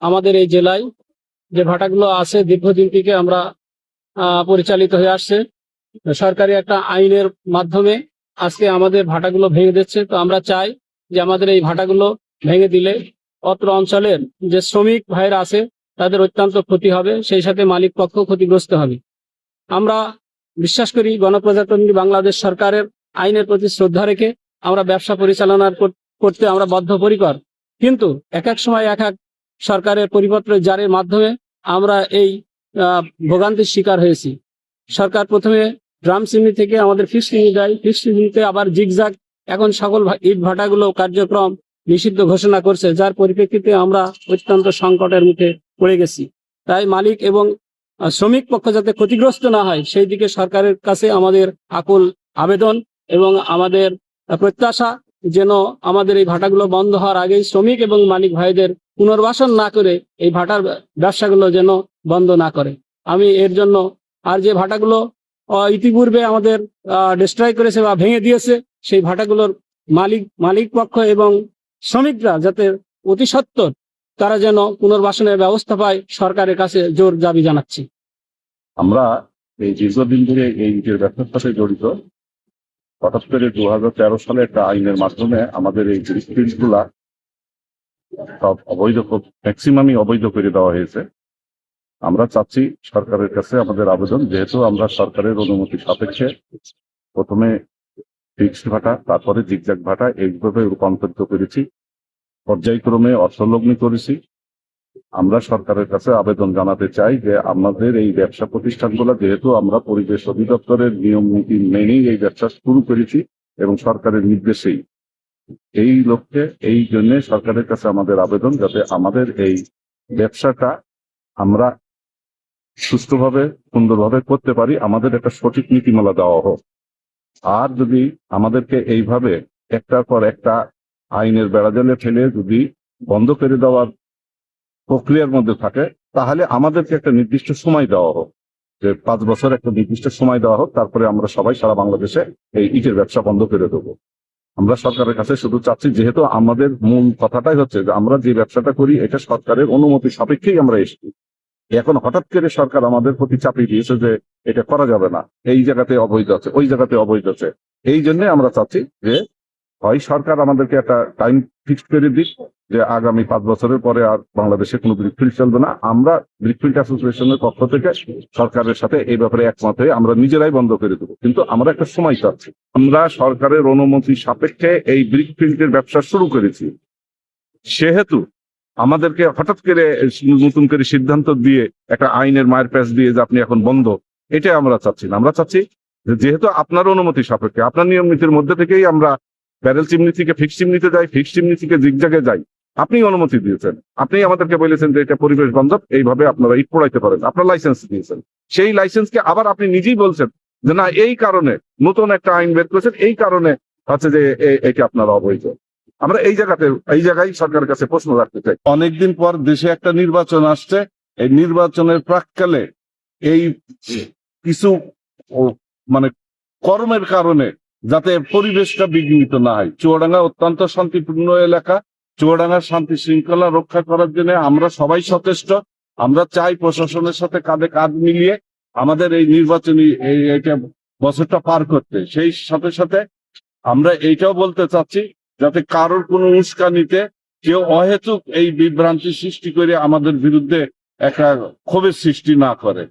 আমাদের এই জেলায় যে ভাটাগুলো আছে, দীর্ঘদিন থেকে আমরা পরিচালিত হয়ে আসছে। সরকারি একটা আইনের মাধ্যমে আজকে আমাদের ভাটাগুলো ভেঙে দিচ্ছে। তো আমরা চাই যে আমাদের এই ভাটাগুলো ভেঙে দিলে অত্র অঞ্চলের যে শ্রমিক ভাইরা আছে, তাদের অত্যন্ত ক্ষতি হবে, সেই সাথে মালিক পক্ষ ক্ষতিগ্রস্ত হবে। আমরা বিশ্বাস করি, গণপ্রজাতন্ত্রী বাংলাদেশ সরকারের আইনের প্রতি শ্রদ্ধা রেখে আমরা ব্যবসা পরিচালনা কর- করতে আমরা বদ্ধপরিকর। কিন্তু এক এক সময় এক এক সরকারের পরিপত্র জারির মাধ্যমে আমরা এই ভোগান্তির শিকার হয়েছি। সরকার প্রথমে ড্রাম চিমনি থেকে আমাদের ফিক্স চিমনি দেয়। ফিক্স চিমনিতে আবার জিগজাগ এখন সকল ইট ভাটাগুলো কার্যক্রম নিষিদ্ধ ঘোষণা করছে, যার পরিপ্রেক্ষিতে আমরা অত্যন্ত সংকটের মুখে পড়ে গেছি। তাই মালিক এবং শ্রমিক পক্ষ যাতে ক্ষতিগ্রস্ত না হয়, সেই দিকে সরকারের কাছে আমাদের আকুল আবেদন এবং আমাদের প্রত্যাশা যেন আমাদের এই ভাটাগুলো বন্ধ হওয়ার আগেই শ্রমিক এবং মালিক ভাইদের পুনর্বাসন না করে এই ভাটার ব্যবসাগুলো যেন বন্ধ না করে। আমি এর জন্য আর যে ভাটাগুলো ইতিপূর্বে আমাদের ডিস্ট্রয় করেছে বা ভেঙে দিয়েছে, সেই ভাটাগুলোর মালিক মালিক পক্ষ এবং শ্রমিকরা যাতে অতি সত্বর তারা যেন পুনর্বাসনের ব্যবস্থা পায়, সরকারের কাছে জোর দাবি জানাচ্ছি। আমরা এই দীর্ঘদিন ধরে এই ইটের ব্যবসার সাথে জড়িত। হঠাৎ করে দু হাজার তেরো সালে একটা আইনের মাধ্যমে আমাদের এই গুলা সব অবৈধ ম্যাক্সিমামই অবৈধ করে দেওয়া হয়েছে। আমরা চাচ্ছি সরকারের কাছে আমাদের আবেদন, যেহেতু আমরা সরকারের অনুমতি সাপেক্ষে প্রথমে ফিক্সড ভাটা তারপরে জিগজাগ ভাটা এইভাবে রূপান্তরিত করেছি। পর্যায়ক্রমে অর্থলগ্নি করেছি। আমরা সরকারের কাছে আবেদন জানাতে চাই যে আমাদের এই ব্যবসা প্রতিষ্ঠানগুলো যেহেতু আমরা পরিবেশ অধিদপ্তরের নিয়ম নীতি মেনেই এই ব্যবসা শুরু করেছি এবং সরকারের নির্দেশেই। এই লক্ষ্যে, এই জন্য সরকারের কাছে আমাদের আবেদন যাতে আমাদের এই ব্যবসাটা আমরা সুস্থভাবে সুন্দরভাবে করতে পারি, আমাদের একটা সঠিক নীতিমালা দেওয়া হোক। আর যদি আমাদেরকে এইভাবে একটার পর একটা আইনের বেড়াজালে ফেলে যদি বন্ধ করে দেওয়ার প্রক্রিয়ার মধ্যে থাকে, তাহলে আমাদেরকে একটা নির্দিষ্ট সময় দেওয়া হোক। যে পাঁচ বছর একটা নির্দিষ্ট সময় দেওয়া হোক, তারপরে আমরা সবাই সারা বাংলাদেশে এই ইটের ব্যবসা বন্ধ করে দেবো। আমরা সরকারের কাছে শুধু চাচ্ছি, যেহেতু আমাদের মূল কথাটাই হচ্ছে যে আমরা যে ব্যবসাটা করি, এটা সরকারের অনুমতি সাপেক্ষেই আমরা এসেছি। এখন হঠাৎ করে সরকার আমাদের প্রতি চাপিয়ে দিয়েছে যে এটা করা যাবে না। এই জায়গাতে অবৈধ আছে, ওই জায়গাতে অবৈধ আছে। এই জন্য আমরা চাচ্ছি যে হয়, সরকার আমাদেরকে একটা টাইম ফিক্স করে দিক যে আগামী পাঁচ বছরের পরে আর বাংলাদেশে কোনো ব্রিকফিল্ড চলবে না। আমরা ব্রিকফিল্ড অ্যাসোসিয়েশনের পক্ষ থেকে সরকারের সাথে এই ব্যাপারে একমত হয়ে আমরা নিজেরাই বন্ধ করে দেবো। কিন্তু আমরা একটা সময় চাচ্ছি। আমরা সরকারের অনুমতি সাপেক্ষে এই ব্রিকফিল্ডের ব্যবসা শুরু করেছি। সেহেতু আমাদেরকে হঠাৎ করে নতুন করে সিদ্ধান্ত দিয়ে একটা আইনের মায়ের প্যাচ দিয়ে যে আপনি এখন বন্ধ, এটাই আমরা চাচ্ছি না। আমরা চাচ্ছি যেহেতু আপনার অনুমতি সাপেক্ষে, আপনার নিয়ম নীতির মধ্যে থেকেই আমরা ব্যারেল চিমনি থেকে ফিক্স চিমনিতে যাই, ফিক্স চিমনি থেকে জিগজাগে যাই। আপনি অনুমতি দিয়েছেন। আপনি আমাদেরকে বলেছেন যে এটা পরিবেশ বান্ধব, এইভাবে আপনারা ইট পড়াইতে পারেন। আপনার লাইসেন্স দিয়েছেন। সেই লাইসেন্সকে আবার আপনি নিজেই বলছেন যে না, এই কারণে নতুন একটা আইন বের করেছেন, এই কারণে হচ্ছে যে এটা আপনারা অবৈধ। আমরা এই জায়গাতে, এই জায়গায় সরকারের কাছে প্রশ্ন রাখতে চাই। অনেকদিন পর দেশে একটা নির্বাচন আসছে। এই নির্বাচনের প্রাককালে এই কিছু মানে কর্মের কারণে যাতে পরিবেশটা বিঘ্নিত না হয়। চুয়াডাঙ্গা অত্যন্ত শান্তিপূর্ণ এলাকা। চুয়াডাঙ্গার শান্তি শৃঙ্খলা রক্ষা করার জন্য আমরা সবাই সচেষ্ট। আমরা চাই প্রশাসনের সাথে কাঁধে কাঁধ মিলিয়ে আমাদের এই নির্বাচনী এটা বছরটা পার করতে। সেই সাথে সাথে আমরা এইটাও বলতে চাচ্ছি, যাতে কারোর কোনো উস্কানিতে কেউ অহেতুক এই বিভ্রান্তি সৃষ্টি করে আমাদের বিরুদ্ধে একটা ক্ষোভের সৃষ্টি না করে।